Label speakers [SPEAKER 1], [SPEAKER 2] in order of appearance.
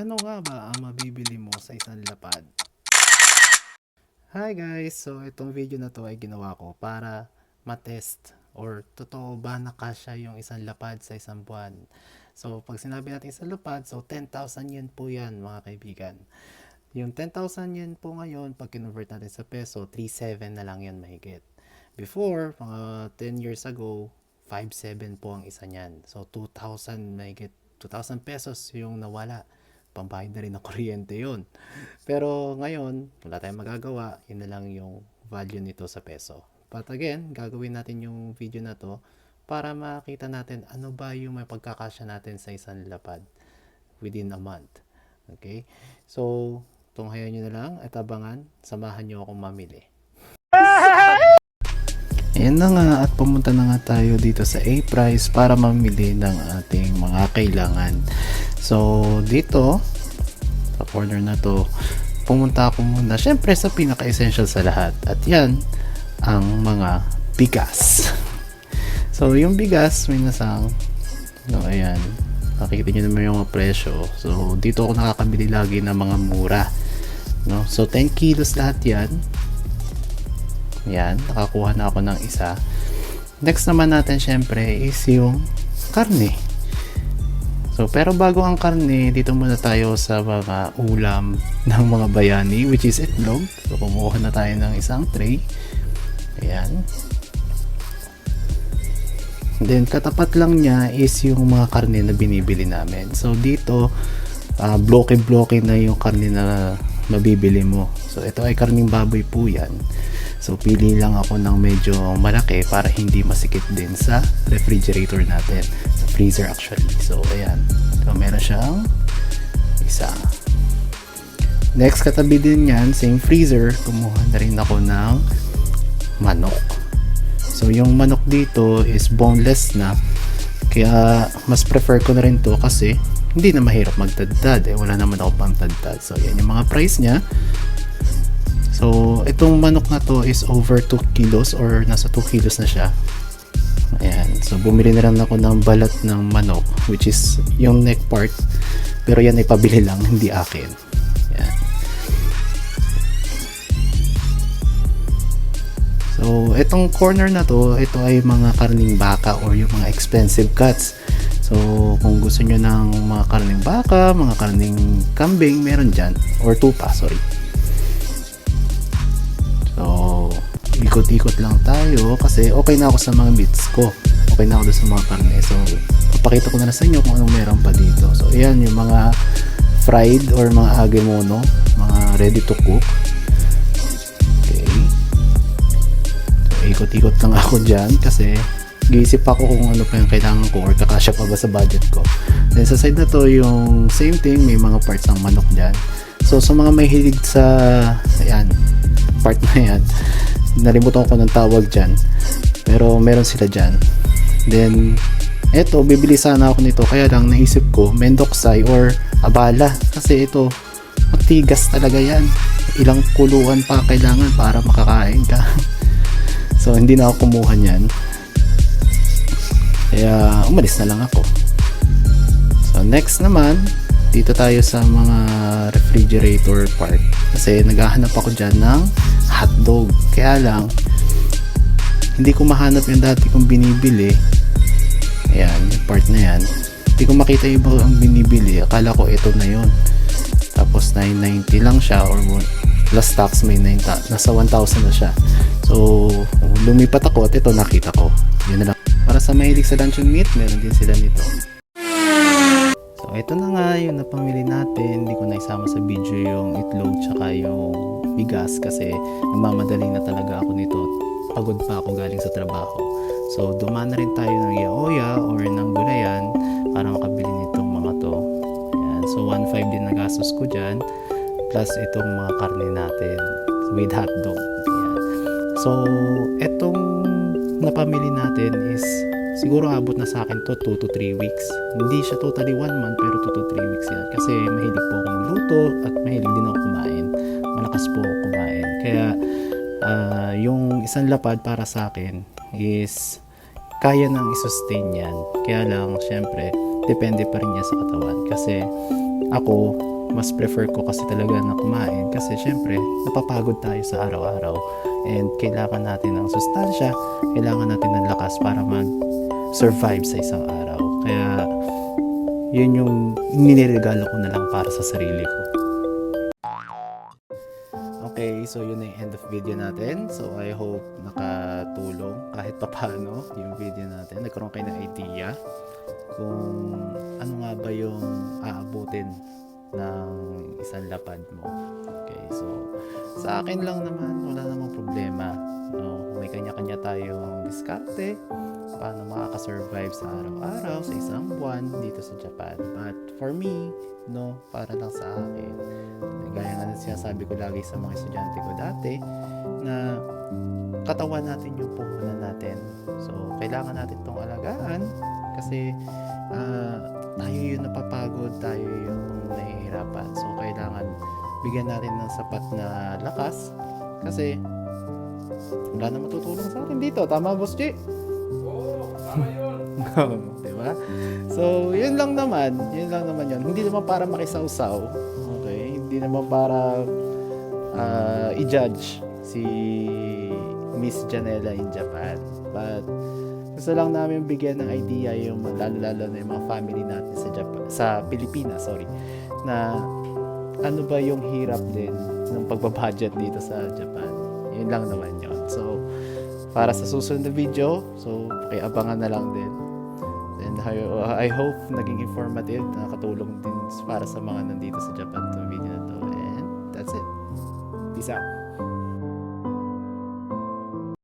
[SPEAKER 1] Ano nga ba ang mabibili mo sa isang lapad? Hi guys! So itong video na to ay ginawa ko para matest or totoo ba nakasya yung isang lapad sa isang buwan. So pag sinabi natin isang lapad, so 10,000 yen po yan mga kaibigan. Yung 10,000 yen po ngayon, pag convert natin sa peso, 3,700 na lang yan mahigit. Before, mga 10 years ago, 5,700 po ang isa niyan. So 2,000 mahigit 2,000 pesos yung nawala. Pambayad na rin ng kuryente yun. Pero ngayon, wala tayong magagawa. Yun na lang yung value nito sa peso. But again, gagawin natin yung video na to para makita natin ano ba yung may pagkakasya natin sa isang lapad within a month. Okay? So, tunghayan nyo na lang at abangan. Samahan nyo akong mamili. Ayan na nga at pumunta na nga tayo dito sa A-Price para mamili ng ating mga kailangan. So, dito, sa corner na to, pumunta ako muna syempre sa pinaka-essential sa lahat. At yan, ang mga bigas. So, yung bigas, may nasang, no, ayan, nakikita nyo naman yung mga presyo. So, dito ako nakakabili lagi ng mga mura. No? So, 10 kilos lahat yan. Yan, nakakuha na ako ng isa. Next naman natin syempre is yung karne. So, pero bago ang karne, dito muna tayo sa mga ulam ng mga bayani, which is itlog. So, kumuha na tayo ng isang tray. Ayan. Then, katapat lang niya is yung mga karne na binibili namin. So, dito, uh, bloke-bloke na yung karne na mabibili mo. So, ito ay karning baboy po yan. So, pili lang ako ng medyo malaki para hindi masikip din sa refrigerator natin. Sa freezer actually. So, ayan. So, meron siyang isa. Next, katabi din yan, same freezer, kumuha na rin ako ng manok. So, yung manok dito is boneless na. Kaya, mas prefer ko na rin to kasi hindi na mahirap magtadtad. Eh, wala naman ako pang tadtad. So, yan yung mga price niya. So, itong manok na to is over 2 kilos or nasa 2 kilos na siya. Ayan. So, bumili na lang ako ng balat ng manok which is yung neck part. Pero yan ay pabili lang, hindi akin. Ayan. So, itong corner na to, ito ay mga karning baka or yung mga expensive cuts. So, kung gusto nyo ng mga karning baka, mga karning kambing, meron dyan. Or tupa, sorry. Ikot-ikot lang tayo kasi okay na ako sa mga meats ko. Okay na ako doon sa mga karne. So, papakita ko na lang sa inyo kung anong meron pa dito. So, ayan yung mga fried or mga agemono, mga ready to cook. Okay. So, ikot-ikot lang ako dyan kasi giisip ako kung ano pa yung kailangan ko or kakasya pa ba sa budget ko. Then sa side na to, yung same thing, may mga parts ng manok dyan. So sa mga may hilig sa, ayan, part na yan, nalimutan ko ng tawag dyan. Pero meron sila dyan. Then, eto, bibili sana ako nito. Kaya lang naisip ko, mendoksay or abala. Kasi ito, matigas talaga yan. Ilang kuluan pa kailangan para makakain ka. so, hindi na ako kumuha niyan. Kaya umalis na lang ako. So next naman, dito tayo sa mga refrigerator part. Kasi naghahanap ako dyan ng hotdog. Kaya lang, hindi ko mahanap yung dati kong binibili. Ayan, yung part na yan. Hindi ko makita yung iba ang binibili. Akala ko ito na yon Tapos 990 lang siya or plus tax may 9, nasa 1,000 na siya. So, lumipat ako at ito nakita ko. Yun na lang. Para sa mahilig sa luncheon meat, meron din sila nito. So, ito na nga yung napamili natin. Hindi ko na isama sa video yung itlog tsaka yung bigas kasi nagmamadali na talaga ako nito. Pagod pa ako galing sa trabaho. So, dumaan na rin tayo ng yaoya or ng gulayan para makabili nitong mga to. Ayan. So, 1.5 din nagastos ko dyan. Plus, itong mga karne natin with hotdog. Ayan. So, etong napamili natin is siguro abot na sa akin to 2 to 3 weeks. Hindi siya totally 1 month pero 2 to 3 weeks yan. Kasi mahilig po ako magluto at mahilig din ako kumain. Malakas po ako kumain. Kaya ah, yung isang lapad para sa akin is kaya nang isustain yan. Kaya lang, syempre, depende pa rin niya sa katawan. Kasi ako, mas prefer ko kasi talaga na kumain kasi syempre napapagod tayo sa araw-araw and kailangan natin ng sustansya, kailangan natin ng lakas para mag-survive sa isang araw. Kaya yun yung niniregalo ko na lang para sa sarili ko. Okay, so yun na yung end of video natin. So I hope nakatulong kahit papano yung video natin. Nagkaroon kayo ng idea kung ano nga ba yung aabutin ng isang lapad mo. Okay, so sa akin lang naman, wala namang problema. No, may kanya-kanya tayong diskarte paano makakasurvive sa araw-araw sa isang buwan dito sa Japan. But for me, no, para lang sa akin, gaya nga ng sinasabi ko lagi sa mga estudyante ko dati, na katawan natin yung puhunan natin. So, kailangan natin itong alagaan kasi ah, tayo yung napapagod, tayo yung nahihirapan. So, kailangan bigyan natin ng sapat na lakas kasi wala na matutulong sa atin dito. Tama, Boss G? di ba? So, yun lang naman. Yun lang naman yun. Hindi naman para makisawsaw. Okay? Hindi naman para ah, i-judge si Miss Janela in Japan. But, gusto lang namin bigyan ng idea yung lalo-lalo na yung mga family natin sa Japan, sa Pilipinas, sorry, na ano ba yung hirap din ng pagbabudget dito sa Japan. Yun lang naman yun. So, para sa susunod na video, so, pakiabangan na lang din. And I, I hope naging informative, nakatulong din para sa mga nandito sa Japan to video na to. And that's it. Peace out.